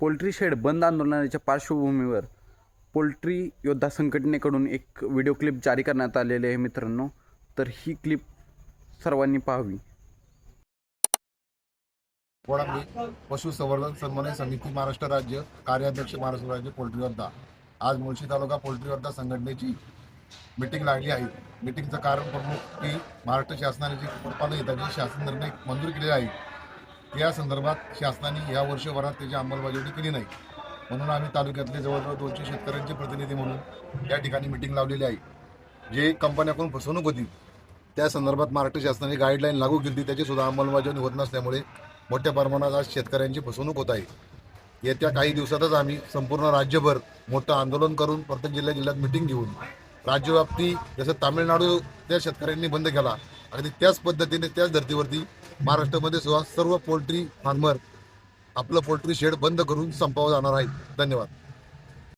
Poultry shed बंद आंदोलनाच्या पार्श्वभूमीवर पोल्ट्री योद्धा संघटनेकडून एक व्हिडिओ क्लिप जारी करण्यात आलेली आहे मित्रांनो. तर ही क्लिप सर्वांनी पाहावी. कोळंबी पशुसंवर्धन समन्वय समिती महाराष्ट्र राज्य कार्याध्यक्ष महाराष्ट्र राज्य पोल्ट्री वर्धा आज मुळशी तालुका पोल्ट्री वर्धा संघटनेची मिटिंग लागली आहे. मिटिंगचं कारण प्रमुख की महाराष्ट्र शासनाने जी कुक्कुटपालन शासन निर्णय मंजूर केलेला आहे त्या संदर्भात शासनाने या वर्षभरात त्याची अंमलबजावणी केली नाही. म्हणून आम्ही तालुक्यातले जवळजवळ दोनशे शेतकऱ्यांचे प्रतिनिधी म्हणून या ठिकाणी मिटिंग लावलेली आहे. जे कंपन्याकडून फसवणूक होती त्या संदर्भात महाराष्ट्र शासनाने गाईडलाईन लागू केली त्याची सुद्धा अंमलबजावणी होत नसल्यामुळे मोठ्या प्रमाणात आज शेतकऱ्यांची फसवणूक होत आहे. येत्या काही दिवसातच आम्ही संपूर्ण राज्यभर मोठं आंदोलन करून प्रत्येक जिल्ह्या जिल्ह्यात मिटिंग घेऊन राज्यव्याप्ती जसं तामिळनाडू त्या शेतकऱ्यांनी बंद केला अगदी त्याच पद्धतीने त्याच धर्तीवरती महाराष्ट्रामध्ये सुद्धा सर्व पोल्ट्री फार्मर आपलं पोल्ट्री शेड बंद करून संपावं जाणार आहे धन्यवाद.